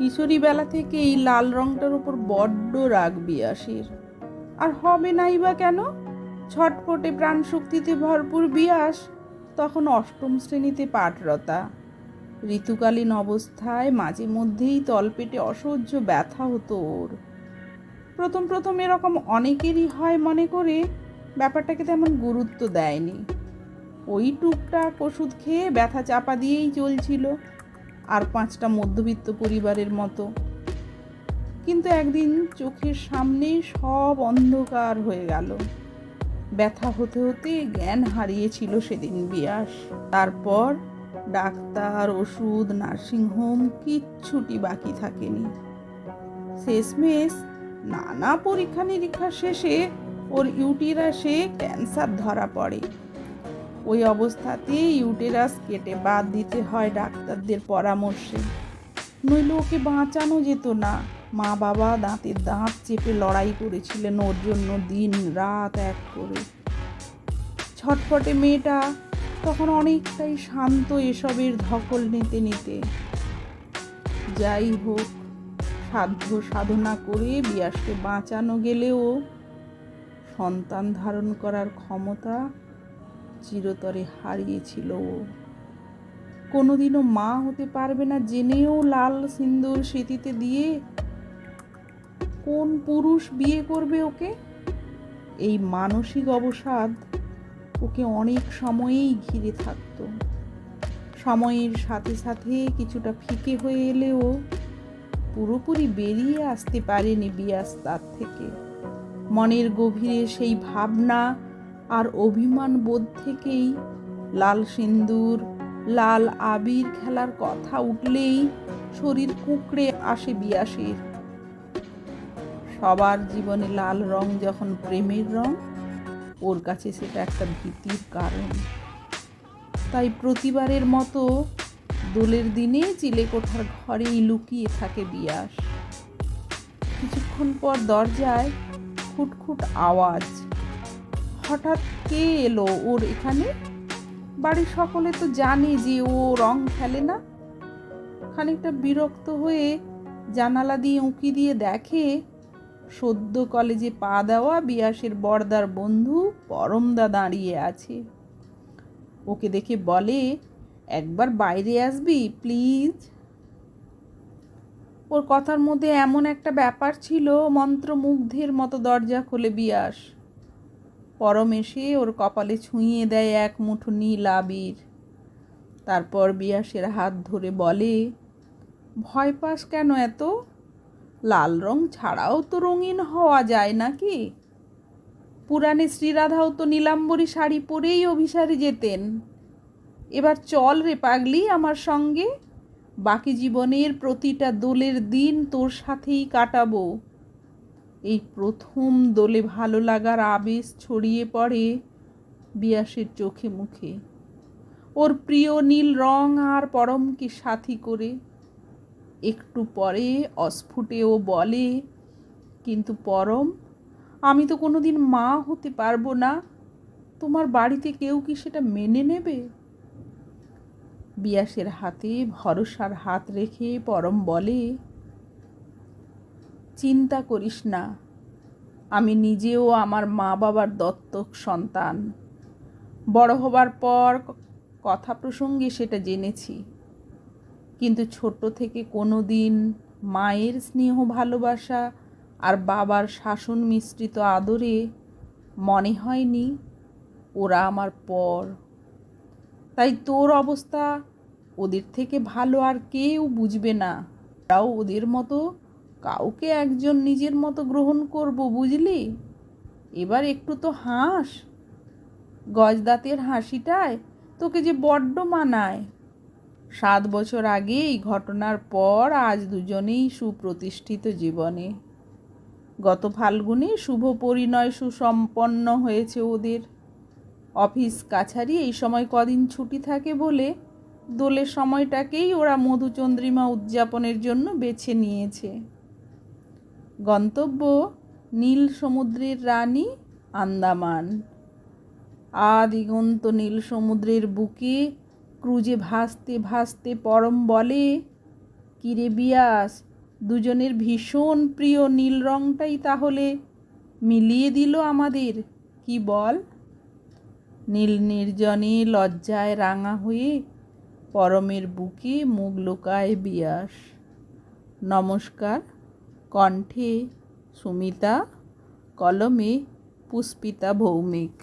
কিশোরী বেলা থেকে এই লাল রংটার উপর বড্ড রাগ বিয়াসের। আর হবে নাই বা কেন? ছটপটে প্রাণ শক্তিতে ভরপুর বিয়াস, তখন অষ্টম শ্রেণীতে পাঠরতা। ঋতুকালীন অবস্থায় মাঝে মধ্যেই তলপেটে অসহ্য ব্যথা হতো ওর। প্রথম প্রথম এরকম অনেকেরই হয় মনে করে, ব্যাপারটাকে তেমন গুরুত্ব দেয়নি। ওই টুকটাক ওষুধ খেয়ে ব্যথা চাপা দিয়েই চলছিল। আর পাঁচটা মধ্যবিত্ত পরিবারের মতো। কিন্তু একদিন চোখের সামনে সব অন্ধকার হয়ে গেল। ব্যথা হতে হতে জ্ঞান হারিয়েছিল সেদিন বিয়াস। তারপর ডাক্তার, ওষুধ নার্সিংহোম কিচ্ছুটি বাকি থাকেনি। শেষমেশ নানা পরীক্ষা নিরীক্ষা শেষে ওর ইউটিরাসে ক্যান্সার ধরা পড়ে। ওই অবস্থাতে ইউটেরাস কেটে বাদ দিতে হয় ডাক্তারদের পরামর্শে। নইলে ওকে বাঁচানো যেত না। মা বাবা দাঁতের দাঁত চেপে লড়াই করেছিলেন ওর জন্য দিন রাত এক করে। ছটফটে মেয়েটা তখন অনেকটাই শান্ত এসবের ধকল নিতে নিতে। যাই হোক, সাধ্য সাধনা করে বিয়াসকে বাঁচানো গেলেও সন্তান ধারণ করার ক্ষমতা চিরতরে হারিয়েছিল ও। কোনোদিনও মা হতে পারবে না জেনেও লাল সিন্দুর স্মৃতিতে দিয়ে। কোন পুরুষ বিয়ে করবে ওকে? এই মানসিক অবসাদ ওকে অনেক সময়েই ঘিরে থাকতো। সময়ের সাথে সাথে কিছুটা ফিকে হয়ে এলেও পুরোপুরি বেরিয়ে আসতে পারেনি বিয়াস তার থেকে। মনের গভীরে সেই ভাবনা আর অভিমান বোধ থেকেই লাল সিন্দুর, লাল আবির খেলার কথা উঠলেই শরীর কুঁকড়ে আসে বিয়াসের সবার জীবনে লাল রং যখন প্রেমের রং, ওর কাছে সেটা একটা ভীতির কারণ। তাই প্রতিবারের মতো দোলের দিনে চিলেকোঠার ঘরেই লুকিয়ে থাকে বিয়াস কিছুক্ষণ পর দরজায় খুটখুট আওয়াজ। হঠাৎ কে এলো ওর এখানে? বাড়ির সকলে তো জানে যে ও রং খেলে না। খানিকটা বিরক্ত হয়ে জানালা দিয়ে উঁকি দিয়ে দেখে, সদ্য কলেজে পা দেওয়া বিয়াসের বর্দার বন্ধু পরমদা দাঁড়িয়ে আছে। ওকে দেখে বলে, একবার বাইরে আসবি, প্লিজ? ওর কথার মধ্যে এমন একটা ব্যাপার ছিল, মন্ত্রমুগ্ধের মতো দরজা খোলে বিয়াস। পরম এসে ওর কপালে ছুঁয়ে দেয় এক মুঠো নীল আবির। তারপর বিয়াসের হাত ধরে বলে, ভয় পাস কেন এত? লাল রং ছাড়াও তো রঙিন হওয়া যায় নাকি? পুরাণে শ্রীরাধাও তো নীলাম্বরী শাড়ি পরেই অভিসারে যেতেন। এবার চল রে পাগলি আমার সঙ্গে। বাকি জীবনের প্রতিটা দোলের দিন তোর সাথেই কাটাবো। এই প্রথম দোলে ভালো লাগার আবেশ ছড়িয়ে পড়ে বিয়াসের চোখে মুখে। ওর প্রিয় নীল রং আর পরমকে সাথী করে। একটু পরে অস্ফুটে ও বলে, কিন্তু পরম, আমি তো কোনো দিন মা হতে পারব না। তোমার বাড়িতে কেউ কি সেটা মেনে নেবে? বিয়াসের হাতে ভরসার হাত রেখে পরম বলে চিন্তা করিস না। আমি নিজেও আমার মা বাবার দত্তক সন্তান। বড় হবার পর কথা প্রসঙ্গে সেটা জেনেছি। কিন্তু ছোট থেকে কোনো দিন মায়ের স্নেহ ভালোবাসা আর বাবার শাসন মিশ্রিত আদরে মনে হয়নি ওরা আমার পর। তাই তোর অবস্থা ওদের থেকে ভালো আর কেউ বুঝবে না। তাও ওদের মতো কাউকে একজন নিজের মতো গ্রহণ করব, বুঝলি? এবার একটু তো হাস। গজদাতের হাসিটায় তোকে যে বড্ড মানায়। সাত বছর আগে এই ঘটনার পর আজ দুজনেই সুপ্রতিষ্ঠিত জীবনে। গত ফাল্গুনে শুভ পরিণয় সুসম্পন্ন হয়েছে ওদের। অফিস কাছারি এই সময় কদিন ছুটি থাকে বলে দোলের সময়টাকেই ওরা মধুচন্দ্রিমা উদযাপনের জন্য বেছে নিয়েছে। গন্তব্য নীল সমুদ্রের রানী আন্দামান। আদিগন্ত নীল সমুদ্রের বুকে ক্রুজে ভাসতে ভাসতে পরম বলে, কিরে বিয়াস, দুজনের ভীষণ প্রিয় নীল রংটাই তাহলে মিলিয়ে দিল আমাদের, কি বল? নীল নির্জনে লজ্জায় রাঙা হয়ে পরমের বুকে মুখ লুকায় বিয়াস। নমস্কার। কণ্ঠে সুমিতা কলমে পুষ্পিতা ভৌমিক।